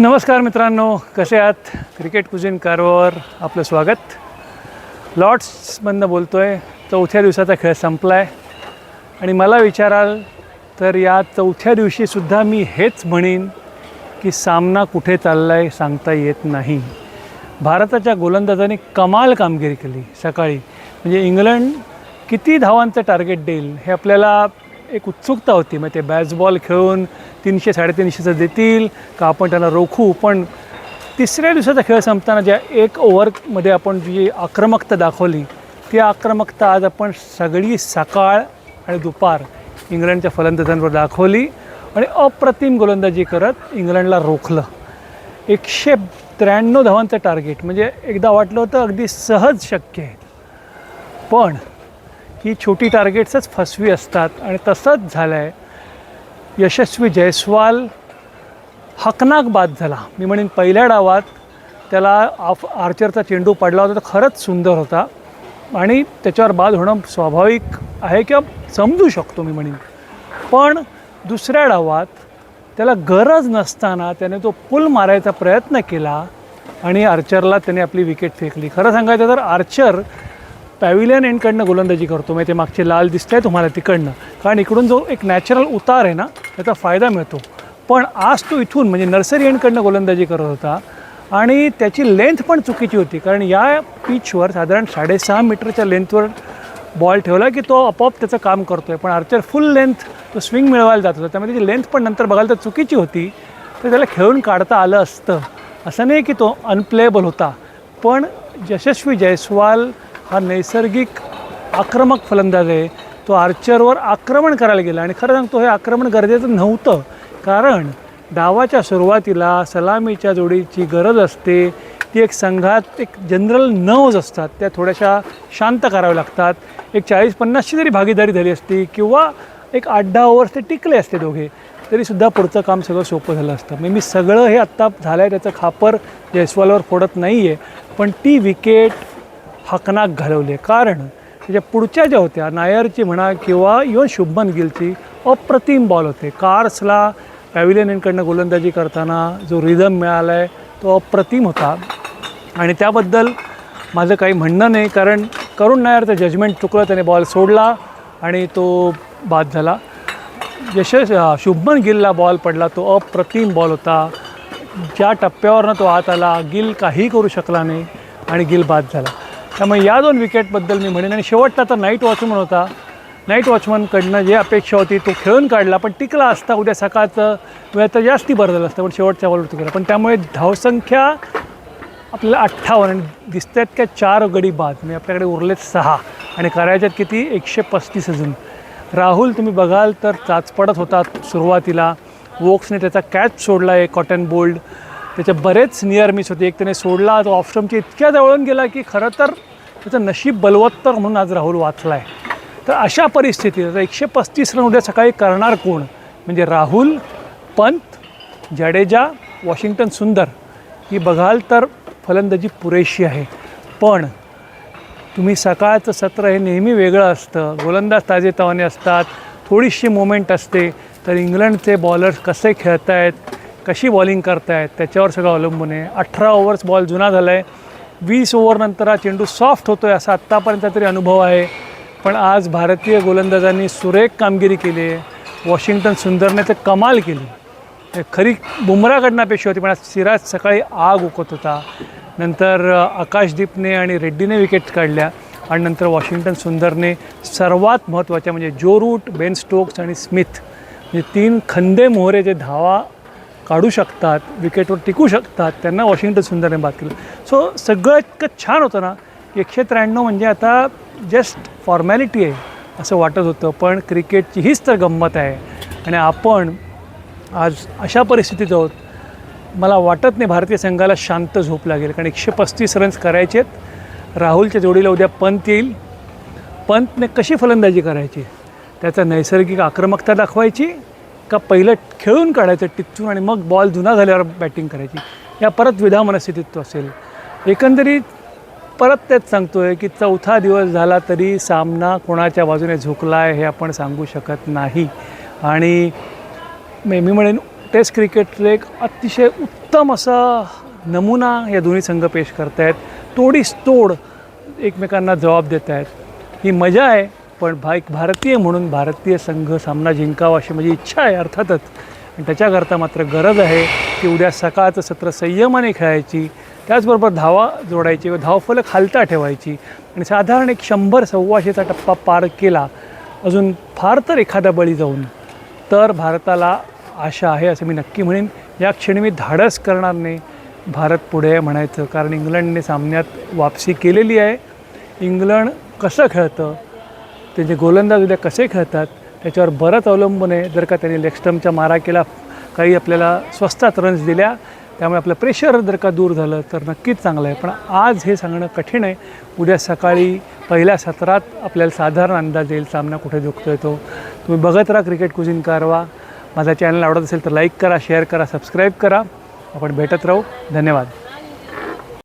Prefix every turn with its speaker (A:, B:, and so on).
A: नमस्कार मित्रांनो कसे आहात? क्रिकेट कुझिन कारवावर आपलं स्वागत. लॉर्ड्समधनं बोलतो आहे चौथ्या दिवसाचा खेळ संपला आहे आणि मला विचाराल तर या चौथ्या दिवशीसुद्धा मी हेच म्हणेन की सामना कुठे चालला आहे सांगता येत नाही. भारताच्या गोलंदाजाने कमाल कामगिरी केली सकाळी. म्हणजे इंग्लंड किती धावांचं टार्गेट देईल हे आपल्याला एक उत्सुकता होती मग ते बॅजबॉल खेळून तीनशे साडेतीनशेचं देतील का आपण त्यांना रोखू? पण तिसऱ्या दिवसाचा खेळ संपताना ज्या एक ओव्हरमध्ये आपण जी आक्रमकता दाखवली ती आक्रमकता आज आपण सगळी सकाळ आणि दुपार इंग्लंडच्या फलंदाजांवर दाखवली आणि अप्रतिम गोलंदाजी करत इंग्लंडला रोखलं. एकशे त्र्याण्णव धावांचं टार्गेट म्हणजे एकदा वाटलं होतं अगदी सहज शक्य आहे. पण ही छोटी टार्गेट्सच फसवी असतात. आणि तसंच झालं आहे यशस्वी जयस्वाल हकनाक बाद झाला. मी म्हणेन पहिल्या डावात त्याला आफ आर्चरचा चेंडू पडला होता तो खरंच सुंदर होता. आणि त्याच्यावर बाद होणं स्वाभाविक आहे किंवा समजू शकतो मी म्हणेन. पण दुसऱ्या डावात त्याला गरज नसताना त्याने तो पुल मारायचा प्रयत्न केला आणि आर्चरला त्याने आपली विकेट फेकली. खरं सांगायचं तर आर्चर पॅव्हिलियन एंडकडनं गोलंदाजी करतो. म्हणजे ते मागचे लाल दिसत आहे तुम्हाला तिकडनं. कारण इकडून जो एक नॅचरल उतार आहे ना त्याचा फायदा मिळतो. पण आज तो इथून म्हणजे नर्सरी एंडकडनं गोलंदाजी करत होता. आणि त्याची लेंथ पण चुकीची होती. कारण या पिचवर साधारण साडेसहा मीटरच्या लेंथवर बॉल ठेवला की तो आपोआप त्याचं काम करतो आहे पण आर्चर फुल लेंथ तो स्विंग मिळवायला जात होता. त्यामुळे त्याची लेंथ पण नंतर बघायला तर चुकीची होती. तर त्याला खेळून काढता आलं असतं. असं नाही की तो अनप्लेएबल होता. पण यशस्वी जयस्वाल हा नैसर्गिक आक्रमक फलंदाज आहे. तो आर्चरवर आक्रमण करायला गेला आणि खरं सांगतो हे आक्रमण गरजेचं नव्हतं. कारण डावाच्या सुरुवातीला सलामीच्या जोडीची गरज असते. ती एक संघात एक जनरल नर्व्ज असतात. त्या थोड्याशा शांत कराव्या लागतात. एक चाळीस पन्नासची जरी भागीदारी झाली असती किंवा एक आठ दहा ओव्हर्स ते टिकले असते दोघे तरीसुद्धा पुढचं काम सगळं सोपं झालं असतं. म्हणजे मी सगळं हे आत्ता झालं आहे त्याचं खापर जयस्वालवर फोडत नाही आहे पण ती विकेट हकनाक घालवले. कारण त्याच्या पुढच्या ज्या होत्या नायरची म्हणा किंवा इवन शुभमन गिलची अप्रतिम बॉल होते. कार्सला पॅव्हिलियनकडनं गोलंदाजी करताना जो रिदम मिळाला आहे तो अप्रतिम होता. आणि त्याबद्दल माझं काही म्हणणं नाही कारण करुण नायरचं जजमेंट चुकलं त्याने बॉल सोडला आणि तो बाद झाला. यशस शुभमन गिलला बॉल पडला तो अप्रतिम बॉल होता. ज्या टप्प्यावरनं तो आत आला गिल काही करू शकला नाही आणि गिल बाद झाला. त्यामुळे या दोन विकेटबद्दल मी म्हणेन. आणि शेवटचा तर नाईट वॉचमन होता. नाईट वॉचमनकडनं जे अपेक्षा होती तो खेळून काढला पण टिकला असता. उद्या सकाळचं वेळ तर जास्ती बरं झालं असतं पण शेवटच्या बॉलवर टिकला पण त्यामुळे धावसंख्या आपल्याला अठ्ठावन्न आणि दिसत आहेत का चार गडी बाद. म्हणजे आपल्याकडे उरलेत सहा. आणि करायच्यात किती? एकशे पस्तीस अजून. राहुल तुम्ही बघाल तर चाचपडत होता सुरुवातीला. वोक्सने त्याचा कॅच सोडला आहे कॉटन बोल्ड. त्याचे बरेच नियर मिस होते. एक त्याने सोडला. तो ऑफस्टमच्या इतक्या जवळून गेला की खरं तर त्याचं नशीब बलवत्तर म्हणून आज राहुल वाचला आहे तर अशा परिस्थितीत आता एकशे पस्तीस रन उद्या सकाळी करणार कोण? म्हणजे राहुल पंत जडेजा वॉशिंग्टन सुंदर ही बघाल तर फलंदाजी पुरेशी आहे. पण तुम्ही सकाळचं सत्र हे नेहमी वेगळं असतं. गोलंदाज ताजेतवाने असतात. थोडीशी मोमेंट असते. तर इंग्लंडचे बॉलर्स कसे खेळत आहेत कशी बॉलिंग करतायत त्याच्यावर सगळं अवलंबून आहे. अठरा ओव्हर्स बॉल जुना झाला आहे वीस ओव्हरनंतर हा चेंडू सॉफ्ट होतो आहे असा आत्तापर्यंत तरी अनुभव आहे. पण आज भारतीय गोलंदाजांनी सुरेख कामगिरी केली. आहे वॉशिंग्टन सुंदरने तर कमाल केली. खरी बुमराकडनं अपेक्षा होती पण आज सिराज सकाळी आग उकत होता. नंतर आकाशदीपने आणि रेड्डीने विकेट काढल्या आणि नंतर वॉशिंग्टन सुंदरने सर्वात महत्त्वाच्या म्हणजे जो रूट बेन स्टोक्स आणि स्मिथ म्हणजे तीन खंदे मोहरे जे धावा काढू शकतात विकेटवर टिकू शकतात त्यांना वॉशिंग्टन सुंदरने बाद केलं. सो सगळं इतकं छान होतं ना एकशे त्र्याण्णव म्हणजे आता जस्ट फॉर्मॅलिटी आहे असं वाटत होतं. पण क्रिकेटची हीच तर गंमत आहे. आणि आपण आज अशा परिस्थितीत आहोत मला वाटत नाही भारतीय संघाला शांत झोप लागेल. कारण एकशे पस्तीस रन्स करायचे आहेत. राहुलच्या जोडीला उद्या पंत येईल. पंतने कशी फलंदाजी करायची? त्याचा नैसर्गिक आक्रमकता दाखवायची. का पहिलं खेळून काढायचं टिचून आणि मग बॉल जुना झाल्यावर बॅटिंग करायची. या परत विधा मनस्थितीत तो असेल. एकंदरीत परत तेच सांगतो आहे की चौथा दिवस झाला तरी सामना कोणाच्या बाजूने झुकला आहे हे आपण सांगू शकत नाही. आणि मे मी म्हणेन टेस्ट क्रिकेटचं एक अतिशय उत्तम असा नमुना या दोन्ही संघ पेश करत आहेत तोडीस तोड एकमेकांना जबाब देत आहेत ही मजा आहे. पण भा एक भारतीय म्हणून भारतीय संघ सामना जिंकावा अशी माझी इच्छा आहे अर्थातच. आणि त्याच्याकरता मात्र गरज आहे की उद्या सकाळचं सत्र संयमाने खेळायची त्याचबरोबर धावा जोडायची व धावफलक हालता ठेवायची. आणि साधारण एक शंभर सव्वाशेचा टप्पा पार केला अजून फार तर एखादा बळी जाऊन. तर भारताला आशा आहे असं मी नक्की म्हणेन. या क्षणी मी धाडस करणार नाही. भारत पुढे म्हणायचं कारण इंग्लंडने सामन्यात वापसी केलेली आहे. इंग्लंड कसं खेळतं? त्यांचे गोलंदाज उद्या कसे खेळतात त्याच्यावर बरंच अवलंबून आहे. जर का त्यांनी लेक्स्टमच्या मारा केला काही आपल्याला स्वस्तात रन्स दिल्या त्यामुळे आपलं प्रेशर जर का दूर झालं तर नक्कीच चांगलं आहे. पण आज हे सांगणं कठीण आहे. उद्या सकाळी पहिल्या सत्रात आपल्याला साधारण अंदाज येईल सामना कुठे झुकतो तो. तुम्ही बघत राहा क्रिकेट कुझिन कारवा. माझा चॅनल आवडत असेल तर लाईक करा शेअर करा सबस्क्राईब करा. आपण भेटत राहू. धन्यवाद.